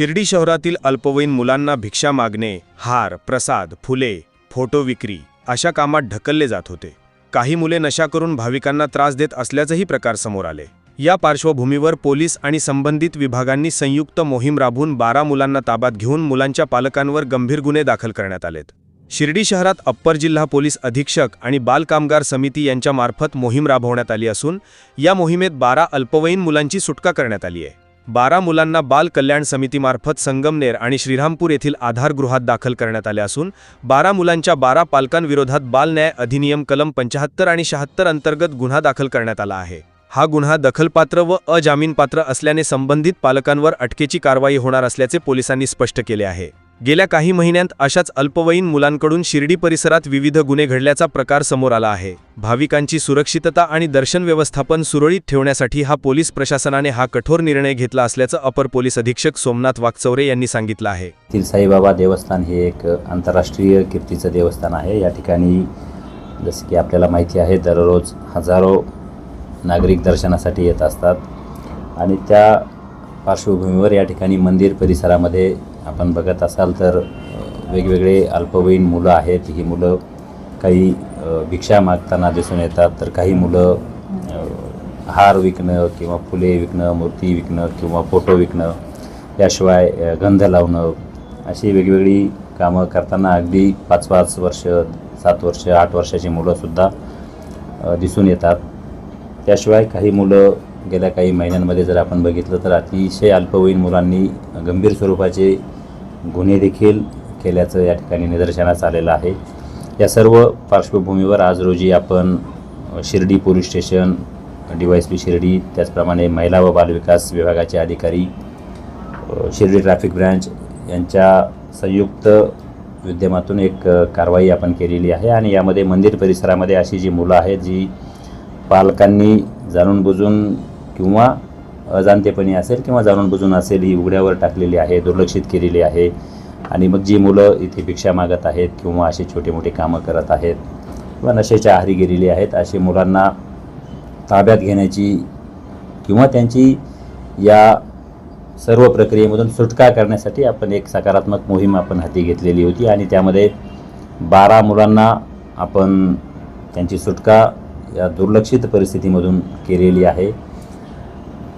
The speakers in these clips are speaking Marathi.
शिर्डी शहरातील अल्पवयीन मुलांना भिक्षा मागणे हार प्रसाद फुले फोटो विक्री अशा कामात ढकलले जात होते. काही मुले नशा करून भाविकांना त्रास देत असल्याचेही प्रकार समोर आले. या पार्श्वभूमीवर पोलीस आणि संबंधित विभागांनी संयुक्त मोहीम राबवून बारा मुलांना ताब्यात घेऊन मुलांच्या पालकांवर गंभीर गुन्हे दाखल करण्यात आलेत. शिर्डी शहरात अप्पर जिल्हा पोलीस अधीक्षक आणि बालकामगार समिती यांच्यामार्फत मोहीम राबवण्यात आली असून या मोहिमेत बारा अल्पवयीन मुलांची सुटका करण्यात आली आहे. बारा मुलांना बाल कल्याण समितीमार्फत संगमनेर आणि श्रीरामपूर येथील आधारगृहात दाखल करण्यात आले असून बारा मुलांच्या बारा पालकांविरोधात बाल न्याय अधिनियम कलम पंचाहत्तर आणि शहात्तर अंतर्गत गुन्हा दाखल करण्यात आला आहे. हा गुन्हा दखलपात्र व अजामीनपात्र असल्याने संबंधित पालकांवर अटकेची कारवाई होणार असल्याचे पोलिसांनी स्पष्ट केले आहे. गेल्या काही महिन्यांत अशाच अल्पवयीन मुलांकडून शिर्डी परिसरात विविध गुन्हे घडल्याचा प्रकार समोर आला आहे. भाविकांची सुरक्षितता आणि दर्शन व्यवस्थापन सुरळीत ठेवण्यासाठी हा पोलीस प्रशासनाने हा कठोर निर्णय घेतला असल्याचं अपर पोलीस अधीक्षक सोमनाथ वागचौरे यांनी सांगितलं आहे. येथील साईबाबा देवस्थान हे एक आंतरराष्ट्रीय कीर्तीचं देवस्थान आहे. या ठिकाणी जसं की आपल्याला माहिती आहे दररोज हजारो नागरिक दर्शनासाठी येत असतात. आणि त्या पार्श्वभूमीवर या ठिकाणी मंदिर परिसरामध्ये आपण बघत असाल तर वेगवेगळे अल्पवयीन मुलं आहेत. ही मुलं काही भिक्षा मागताना दिसून येतात. तर काही मुलं हार विकणं किंवा फुले विकणं मूर्ती विकणं किंवा फोटो विकणं याशिवाय गंध लावणं अशी वेगवेगळी कामं करताना अगदी पाच पाच वर्ष सात वर्ष आठ वर्षाची मुलंसुद्धा दिसून येतात. त्याशिवाय काही मुलं गेल्या काही महिन्यांमध्ये जर आपण बघितलं तर अतिशय अल्पवयीन मुलांनी गंभीर स्वरूपाचे गुन्हे देखील केल्याचं या ठिकाणी निदर्शनास आलेलं आहे. या सर्व पार्श्वभूमीवर आज रोजी आपण Shirdi police station D Y S P Shirdi त्याचप्रमाणे महिला व बालविकास विभागाचे अधिकारी शिर्डी ट्रॅफिक ब्रँच यांच्या संयुक्त विद्यमातून एक कारवाई आपण केलेली आहे आणि यामध्ये मंदिर परिसरामध्ये अशी जी मुलं आहेत जी पालकांनी जाणून बुजून किंवा अजाणतेपणी असेल किंवा जाणून बुजून असेल ही उघड्यावर टाकलेली आहे दुर्लक्षित केलेली आहे. आणि मग जी मुलं इथे भिक्षा मागत आहेत किंवा असे छोटे मोठे कामं करत आहेत किंवा नशेच्या आहारी गेलेली आहेत अशी मुलांना ताब्यात घेण्याची किंवा त्यांची या सर्व प्रक्रियेमधून सुटका करण्यासाठी आपण एक सकारात्मक मोहीम आपण हाती घेतलेली होती आणि त्यामध्ये बारा मुलांना आपण त्यांची सुटका या दुर्लक्षित परिस्थितीमधून केलेली आहे.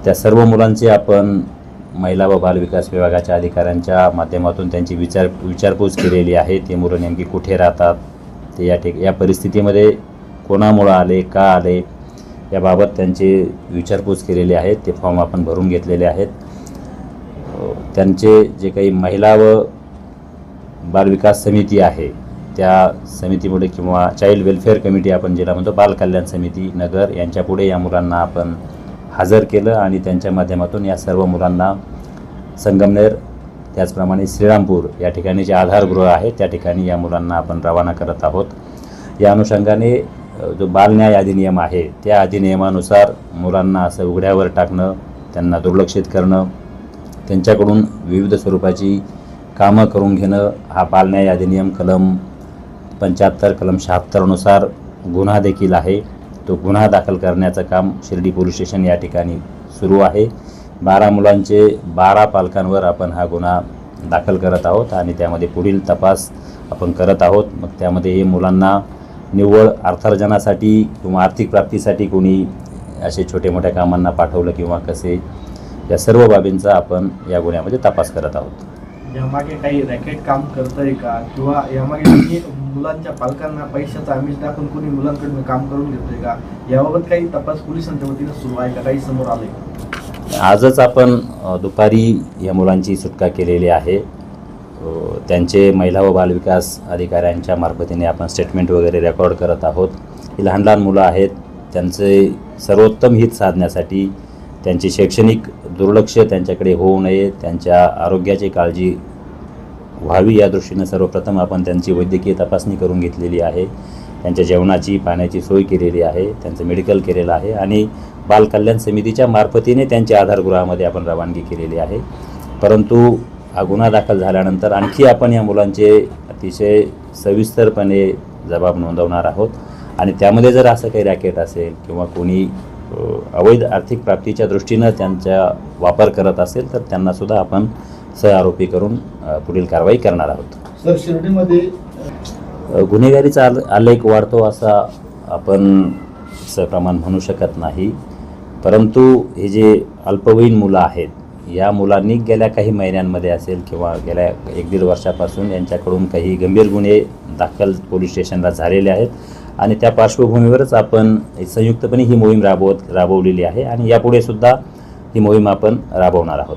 त्या सर्व मुलांचे आपण महिला व बालविकास विभागाच्या अधिकाऱ्यांच्या माध्यमातून त्यांची विचार विचारपूस केलेली आहे. ते मुलं नेमकी कुठे राहतात? ते या ठिक या परिस्थितीमध्ये कोणामुळं आले का आले? याबाबत त्यांचे विचारपूस केलेले आहेत. ते फॉर्म आपण भरून घेतलेले आहेत. त्यांचे जे काही महिला व बालविकास समिती आहे त्या समितीमुळे किंवा चाइल्ड वेलफेअर कमिटी आपण ज्याला म्हणतो बाल कल्याण समिती नगर यांच्यापुढे या मुलांना आपण हजर केलं आणि त्यांच्या माध्यमातून या सर्व मुलांना संगमनेर त्याचप्रमाणे श्रीरामपूर या ठिकाणी जे आधारगृह आहे त्या ठिकाणी या मुलांना आपण रवाना करत आहोत. या अनुषंगाने जो बालन्याय अधिनियम आहे त्या अधिनियमानुसार मुलांना असं उघड्यावर टाकणं त्यांना दुर्लक्षित करणं त्यांच्याकडून विविध स्वरूपाची कामं करून घेणं हा बालन्याय अधिनियम कलम पंच्याहत्तर कलम शहात्तरनुसार गुन्हा देखील आहे. तो गुन्हा दाखल करण्याचं काम शिर्डी पोलीस स्टेशन या ठिकाणी सुरू आहे. बारा मुलांचे बारा पालकांवर आपण हा गुन्हा दाखल करत आहोत आणि त्यामध्ये पुढील तपास आपण करत आहोत. मग त्यामध्ये हे मुलांना निव्वळ अर्थार्जनासाठी किंवा आर्थिक प्राप्तीसाठी कोणी असे छोटे मोठ्या कामांना पाठवलं किंवा कसे या सर्व बाबींचा आपण या गुन्ह्यामध्ये तपास करत आहोत. यामागे काही रॅकेट काम करतंय का? किंवा यामागे मुलांच्या पालकांना पैशाचा आमिष दाखवून कोणी मुलांकडून काम करून घेतोय का? याबाबत काही तपास पोलिसांच्या वतीनं सुरू आहे का? काही समोर आले आजच आपण दुपारी या मुलांची सुटका केलेली आहे. त्यांचे महिला व बालविकास अधिकाऱ्यांच्या मार्फतीने आपण स्टेटमेंट वगैरे रेकॉर्ड करत आहोत. ही लहान लहान मुलं आहेत. त्यांचे सर्वोत्तम हित साधण्यासाठी त्यांचे शैक्षणिक दुर्लक्ष त्यांच्याकडे होऊ नये. त्यांच्या आरोग्याची काळजी व्हावी या दृष्टीनं सर्वप्रथम आपण त्यांची वैद्यकीय तपासणी करून घेतलेली आहे. त्यांच्या जेवणाची पाण्याची सोय केलेली आहे. त्यांचं मेडिकल केलेलं आहे. आणि बालकल्याण समितीच्या मार्फतीने त्यांच्या आधारगृहामध्ये आपण रवानगी केलेली आहे. परंतु हा गुन्हा दाखल झाल्यानंतर आणखी आपण या मुलांचे अतिशय सविस्तरपणे जबाब नोंदवणार आहोत. आणि त्यामध्ये जर असं काही रॅकेट असेल किंवा कोणी अवैध आर्थिक प्राप्तीच्या दृष्टीनं त्यांचा वापर करत असेल तर त्यांनासुद्धा आपण सहआरोपी करून अ, पुढील कारवाई करणार आहोत. सर शिर्डीमध्ये गुन्हेगारीचा आल आलेख वाढतो असा आपण प्रमाण म्हणू शकत नाही. परंतु हे जे अल्पवयीन मुलं आहेत या मुलांनी गेल्या काही महिन्यांमध्ये असेल किंवा गेल्या एक दीड वर्षापासून यांच्याकडून काही गंभीर गुन्हे दाखल पोलीस स्टेशनला झालेले आहेत आणि त्या पार्श्वभूमीवरच आपण संयुक्तपणे ही मोहीम राबवत राबवलेली आहे आणि यापुढे सुद्धा ही मोहीम आपण राबवणार आहोत.